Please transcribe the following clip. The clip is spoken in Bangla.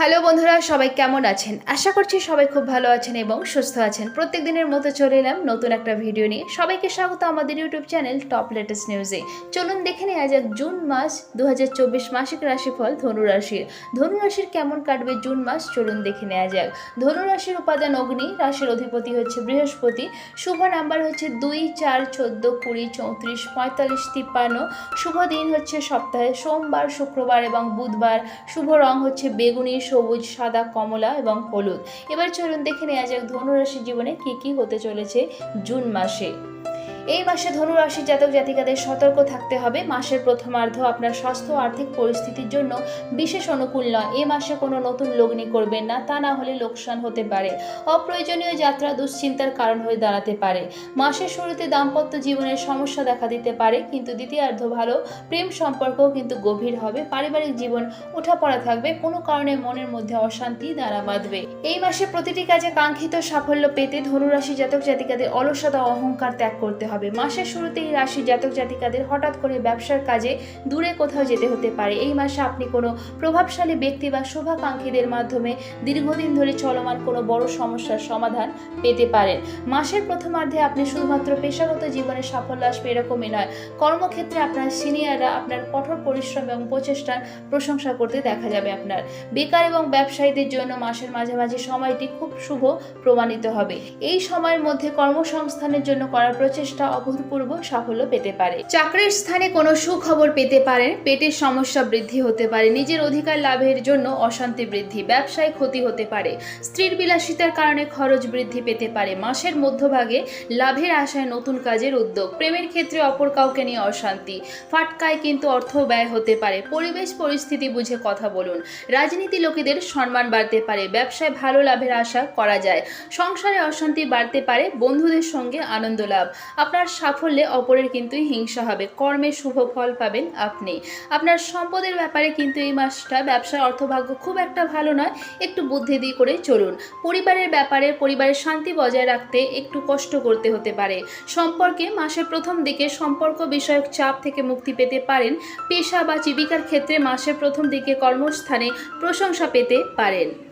হ্যালো বন্ধুরা, সবাই কেমন আছেন? আশা করছি সবাই খুব ভালো আছেন এবং সুস্থ আছেন। প্রত্যেক দিনের মতো চলে এলাম নতুন একটা ভিডিও নিয়ে। সবাইকে স্বাগত আমাদের ইউটিউব চ্যানেল টপ লেটেস্ট নিউজে চলুন দেখে নেওয়া যাক জুন মাস দু হাজার চব্বিশ মাসিক রাশিফল ধনুরাশির। ধনুরাশির কেমন কাটবে জুন মাস, চলুন দেখে নেওয়া যাক। ধনুরাশির উপাদান অগ্নি, রাশির অধিপতি হচ্ছে বৃহস্পতি। শুভ নাম্বার হচ্ছে দুই, চার, চোদ্দ, কুড়ি, চৌত্রিশ, পঁয়তাল্লিশ, তিপ্পান্ন। শুভ দিন হচ্ছে সপ্তাহে সোমবার, শুক্রবার এবং বুধবার। শুভ রং হচ্ছে বেগুনি সবুজ, সাদা, কমলা এবং হলুদ। এবার চলুন দেখে নেওয়া যাক ধনুরাশি জীবনে কি কি হতে চলেছে জুন মাসে। এই মাসে ধনুরাশি জাতক জাতিকাদের সতর্ক থাকতে হবে। মাসের প্রথমার্ধ আপনার স্বাস্থ্য, আর্থিক পরিস্থিতির জন্য বিশেষ অনুকূল নয়। এ মাসে কোনো নতুন লগ্নি করবেন না, তা না হলে লোকসান হতে পারে। অপ্রয়োজনীয় যাত্রা দুশ্চিন্তার কারণ হয়ে দাঁড়াতে পারে। মাসের শুরুতে দাম্পত্য জীবনের সমস্যা দেখা দিতে পারে, কিন্তু দ্বিতীয়ার্ধ ভালো, প্রেম সম্পর্ক কিন্তু গভীর হবে। পারিবারিক জীবন ওঠাপড়া থাকবে, কোনো কারণে মনের মধ্যে অশান্তি দ্বারা বাঁধবে। এই মাসে প্রতিটি কাজে কাঙ্ক্ষিত সাফল্য পেতে ধনুরাশি জাতক জাতিকাদের অলসতা, অহংকার ত্যাগ করতে হবে। মাসের শুরুতে এই রাশি জাতক জাতিকাদের হঠাৎ করে ব্যবসার কাজে দূরে কোথাও যেতে হতে পারে। এই মাসে আপনি কোনো প্রভাবশালী ব্যক্তি বা শুভাকাঙ্ক্ষীদের মাধ্যমে দীর্ঘদিন ধরে চলমান কোনো বড় সমস্যার সমাধান পেতে পারেন। মাসের প্রথমার্ধে আপনি শুধুমাত্র পেশাগত জীবনে সাফল্য আসবে এরকমই নয়, কর্মক্ষেত্রে আপনার সিনিয়ররা আপনার কঠোর পরিশ্রম এবং প্রচেষ্টার প্রশংসা করতে দেখা যাবে আপনার। বেকার এবং ব্যবসায়ীদের জন্য মাসের মাঝামাঝি সময়টি খুব শুভ প্রমাণিত হবে। এই সময়ের মধ্যে কর্মসংস্থানের জন্য করার প্রচেষ্টা অভূতপূর্ব সাফল্য পেতে পারে। চাকরির স্থানে কোনো সুখবর পেতে পারেন, পেটের সমস্যা বৃদ্ধি হতে পারে, নিজের অধিকার লাভের জন্য অশান্তি বৃদ্ধি, ব্যবসায় ক্ষতি হতে পারে, স্ত্রীর বিলাসিতার কারণে খরচ বৃদ্ধি পেতে পারে, মাসের মধ্যভাগে লাভের আশায় নতুন কাজের উদ্যোগ, প্রেমের ক্ষেত্রে অপর কাউকে নিয়ে অশান্তি, ফাটকায় কিন্তু অর্থ ব্যয় হতে পারে, পরিবেশ পরিস্থিতি বুঝে কথা বলুন, রাজনীতি লোকেদের সম্মান বাড়তে পারে, ব্যবসায় ভালো লাভের আশা করা যায়, সংসারে অশান্তি বাড়তে পারে, বন্ধুদের সঙ্গে আনন্দ লাভ আপনার সাফল্যে অপরের কিন্তু হিংসা হবে। কর্মে শুভ ফল পাবেন আপনি। আপনার সম্পদের ব্যাপারে কিন্তু এই মাসটা ব্যবসার অর্থভাগ্য খুব একটা ভালো নয়। একটু বুদ্ধি দিয়ে করে চলুন। পরিবারের ব্যাপারে, পরিবারের শান্তি বজায় রাখতে একটু কষ্ট করতে হতে পারে। সম্পর্কে মাসের প্রথম দিকে সম্পর্ক বিষয়ক চাপ থেকে মুক্তি পেতে পারেন। পেশা বা জীবিকার ক্ষেত্রে মাসের প্রথম দিকে কর্মস্থানে প্রশংসা পেতে পারেন।